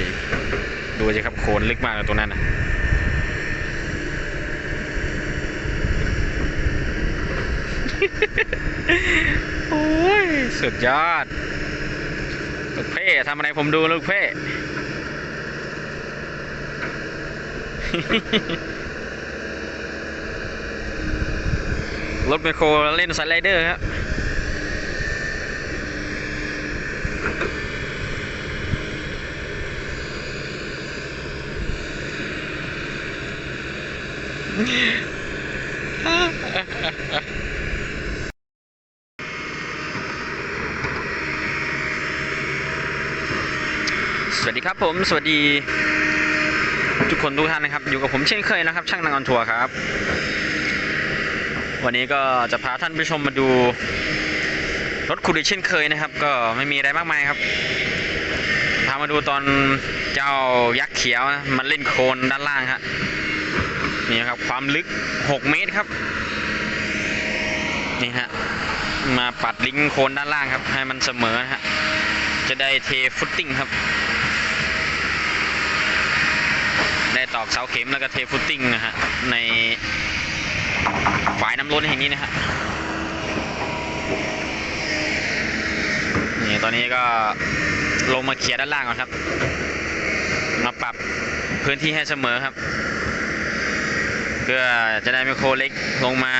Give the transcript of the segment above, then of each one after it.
ยดูสิครับโคนลึกมากเลยตรงนั้นนะโอ้ย สุดยอด ลูกเพ่ทำอะไรผมดูลูกเพ่รถไมคโครเล่นสไลเดอร์ครับ สวัสดีครับผม สวัสดี ทุกคนทุกท่านนะครับ อยู่กับผมเช่นเคยนะครับ ช่างนางออนทัวร์ครับ วันนี้ก็จะพาท่านผู้ชมมาดู รถคูดิเช่นเคยนะครับ ก็ไม่มีอะไรมากมายครับ พามาดูตอนเจ้ายักษ์เขียวนะมันเล่นโคลนด้านล่างฮะ นี่ครับความลึก 6 เมตรครับ นี่ฮะ มาปัดลิงก์โคนด้านล่างครับ ให้มันเสมอนะฮะ จะได้เทฟุตติ้งครับ ได้ตอกเสาเข็มแล้วก็เทฟุตติ้งนะฮะ ในฝายน้ำล้นแห่งนี้นะฮะ นี่ตอนนี้ก็ลงมาเคลียด้านล่างก่อนครับ มาปรับพื้นที่ให้เสมอครับ เพื่อจะได้ไมโครเล็กลงมา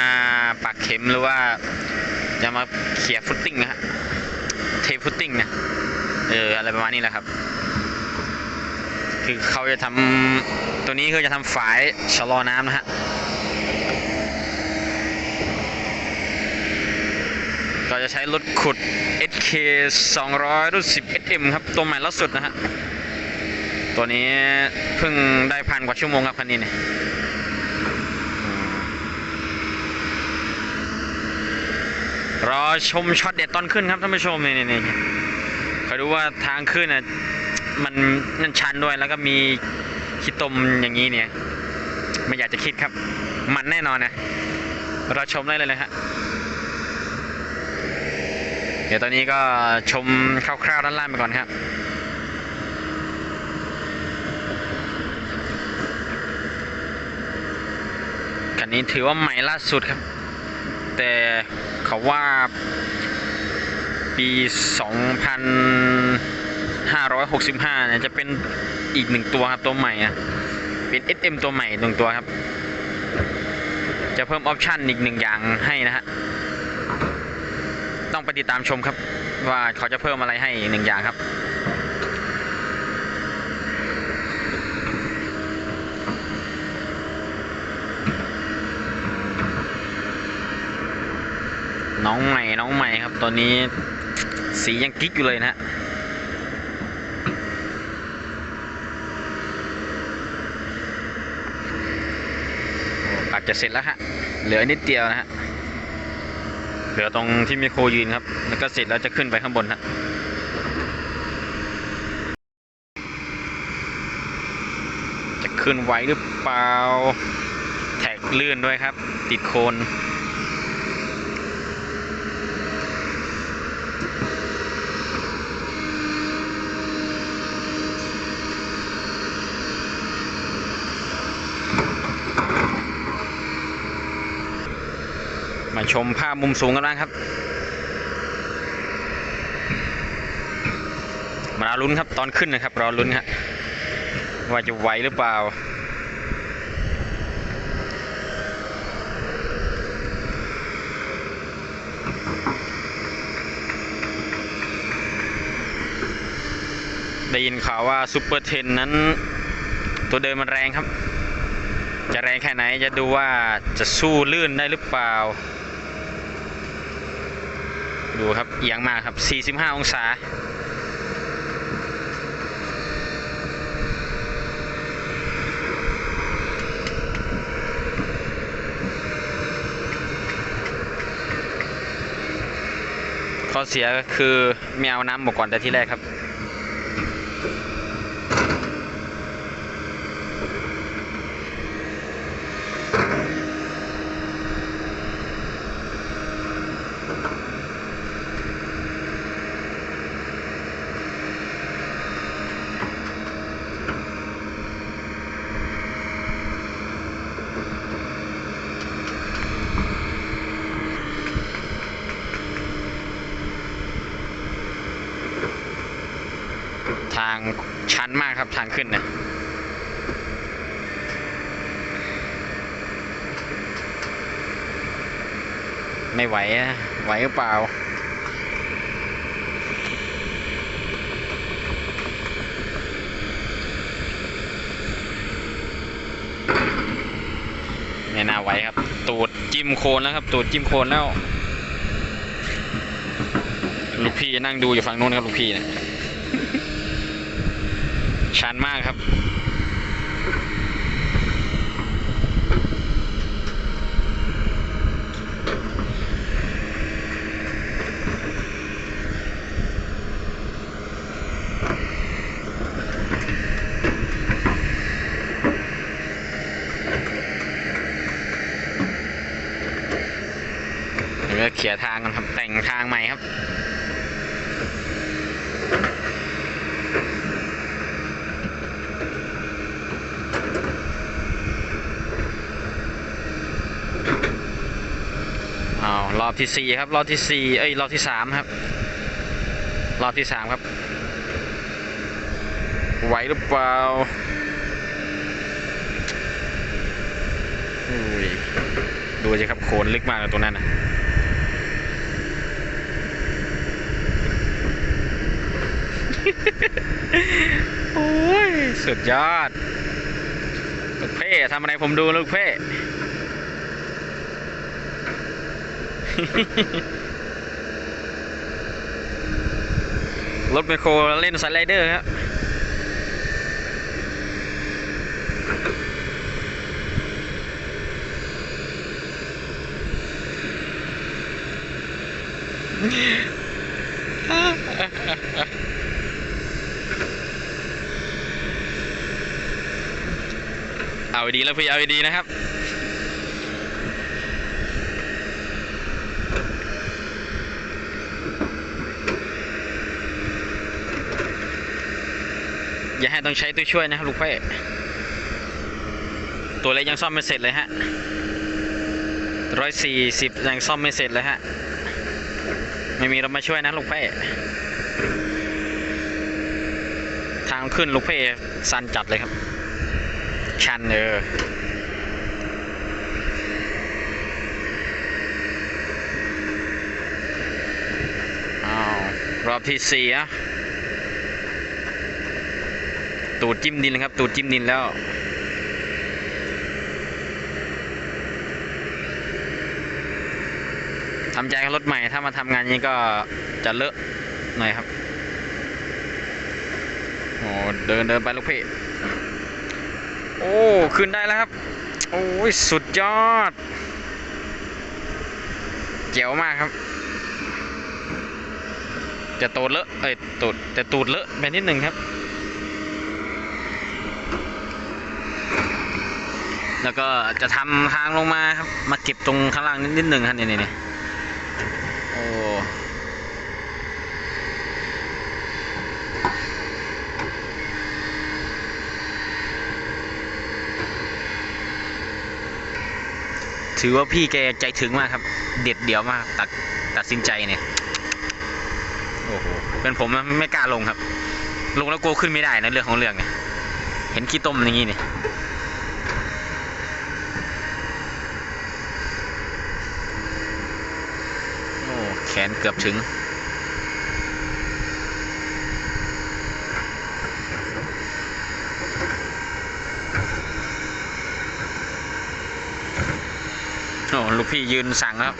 ปักเข็มหรือว่าจะมาเขี่ยฟุตติ้งนะฮะเทฟุตติ้งนะเอออะไรประมาณนี้แหละครับ คือเขาจะทำตัวนี้คือจะทำฝายชะลอน้ำนะฮะก็จะใช้รถขุด SK 200รุ่น10 SM ครับ ตัวใหม่ล่าสุดนะฮะ ตัวนี้เพิ่งได้พันกว่าชั่วโมงครับคันนี้เนี่ย รอชมช็อตเด็ดตอนขึ้นครับท่านผู้ชมนี่นี่นี่คอยดูว่าทางขึ้นอะมันนั่นชันด้วยแล้วก็มีขี้ตมอย่างนี้เนี่ย ไม่อยากจะคิดครับ มันแน่นอนนะเราชมได้เลยเลยฮะเดี๋ยวตอนนี้ก็ชมคร่าวๆด้านล่างไปก่อนครับคันนี้ถือว่าใหม่ล่าสุดครับ แต่ เขาว่าปี 2565 เนี่ยจะเป็นอีกหนึ่งตัวครับตัวใหม่อะเป็น SM ตัวใหม่หนึ่งตัวครับ จะเพิ่มออปชันอีกหนึ่งอย่างให้นะฮะต้องไปติดตามชมครับว่าเขาจะเพิ่มอะไรให้หนึ่งอย่างครับ น้องใหม่น้องใหม่ครับ ตอนนี้สียังกิ๊กอยู่เลยนะฮะอ้ปักจะเสร็จแล้วฮะ เหลือนิดเดียวนะฮะ เหลือตรงที่มีโคยืนครับ แล้วก็เสร็จแล้วจะขึ้นไปข้างบนฮะจะขึ้นไหวหรือเปล่า แท็กลื่นด้วยครับ ติดโคน มาชมภาพมุมสูงกันบ้างครับ มาลุ้นครับตอนขึ้นนะครับ รอลุ้นครับว่าจะไหวหรือเปล่าได้ยินข่าวว่าซูเปอร์เทนนั้น ตัวเดินมันแรงครับ จะแรงแค่ไหนจะดูว่าจะสู้ลื่นได้หรือเปล่า ดูครับเอียงมาครับ 45 องศา ข้อเสียก็คือไม่เอาน้ำหมกก่อนแต่ที่แรกครับ ทางชันมากครับทางขึ้นเนี่ยไม่ไหวอะไหวหรือเปล่าไม่น่าไหวครับ ตูดจิ้มโคนแล้วครับ ตูดจิ้มโคนแล้ว ลูกพี่นั่งดูอยู่ฝั่งนู้นครับ ลูกพี่เนี่ย ชันมากครับ เดี๋ยวเคลียทางกันครับ แต่งทางใหม่ครับ รอบที่สี่ครับรอบที่สี่เอ้ยรอบที่สามครับ รอบที่สามครับ ไหวหรือเปล่าอุ้ยดูสิครับโคนลึกมากเลยตรงนั้นนะโอ้ย สุดยอดลูกเพ่ทำอะไรผมดูลูกเพ่ รถไมโครเล่นสไลเดอร์ครับเอาดีแล้วพี่เอาดีนะครับ อย่าให้ต้องใช้ตัวช่วยนะครับลูกเพ่ตัวเล็กยังซ่อมไม่เสร็จเลยฮะร้อยสี่สิบยังซ่อมไม่เสร็จเลยฮะ ไม่มีเรามาช่วยนะลูกเพ่ทางขึ้นลูกเพ่สันจัดเลยครับ ชันเออรอบที่สี่อะ ตูดจิ้มดินครับ ตูดจิ้มดินแล้วทำใจกับรถใหม่ ถ้ามาทำงานนี้ก็จะเลอะหน่อยครับโอ้เดินเดินไปลูกพี่โอ้ขึ้นได้แล้วครับ โอ้ยสุดยอด เจ๋วมากครับ จะตูดเลอะเอ้ยตูดแต่ตูดเลอะไปนิดหนึ่งครับ แล้วก็จะทำทางลงมาครับ มาเก็บตรงข้างล่างนิดนิดหนึ่งครับนี่นี่นี่โอ้ถือว่าพี่แกใจถึงมากครับ เด็ดเดี่ยวมากตัดตัดสินใจเนี่ยโอ้โหเป็นผมนะไม่กล้าลงครับ ลงแล้วกลัวขึ้นไม่ได้นะเรื่องของเรื่องเนี่ยเห็นขี้ต้มอย่างนี้เนี่ย โอ้ แข นเกือบถึง โอ้ลูกพี่ยืนสั่งครับ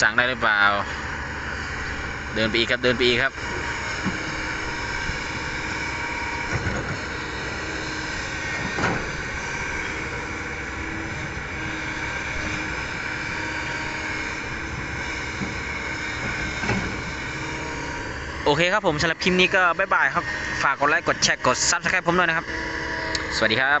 สั่งได้หรือเปล่า เดินไปอีกครับ เดินไปอีกครับ เคครับผมสำหรับคลิปนี้ก็บ๊ายบายครับ ฝากกดไลค์กดแชร์กด Subscribe ผมด้วยนะครับ สวัสดีครับ